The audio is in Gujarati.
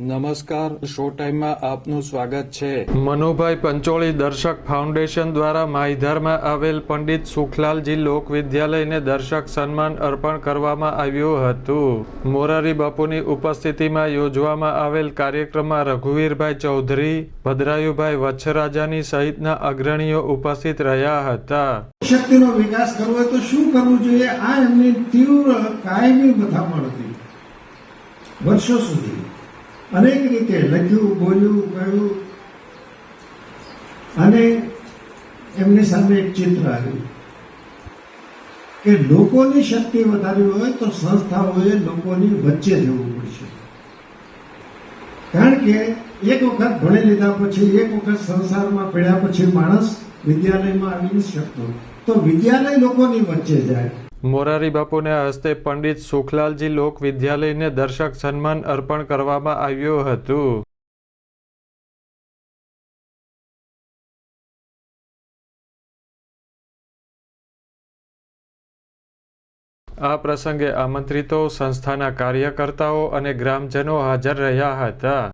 નમસ્કાર શો ટાઈમમાં આપનું સ્વાગત છે. મનુભાઈ પંચોળી દર્શક ફાઉન્ડેશન દ્વારા માહિધારમાં આવેલ પંડિત સુખલાલજી લોક વિદ્યાલયને દર્શક સન્માન અર્પણ કરવામાં આવ્યું હતું. મોરારી બાપુની ઉપસ્થિતિમાં યોજવામાં આવેલ કાર્યક્રમમાં રઘુવીરભાઈ ચૌધરી ભદ્રાયુભાઈ વચ્છરાજાની સહિતના અગ્રણીઓ ઉપસ્થિત રહ્યા હતા. શક્તિનો વિકાસ કરવો હોય તો શું કરવું જોઈએ? આ એમની તીવ્ર કાયમી મથામણ હતી વર્ષો સુધી અનેક રીતે લખ્યું, બોલ્યું, કહ્યું. અને એમની સામે એક ચિત્ર આવ્યું કે લોકોની શક્તિ વધારવી હોય તો સંસ્થાઓએ લોકોની વચ્ચે જવું પડશે. કારણ કે એક વખત ભણી લીધા પછી, એક વખત સંસારમાં પડ્યા પછી માણસ વિદ્યાલયમાં આવી શકતો. તો વિદ્યાલય લોકોની વચ્ચે જાય. મોરારી બાપુને હસ્તે પંડિત સુખલાલજી લોક વિદ્યાલયને દર્શક સન્માન અર્પણ કરવામાં આવ્યું હતું. આ પ્રસંગે આમંત્રિતો સંસ્થાના કાર્યકર્તાઓ અને ગ્રામજનો હાજર રહ્યા હતા.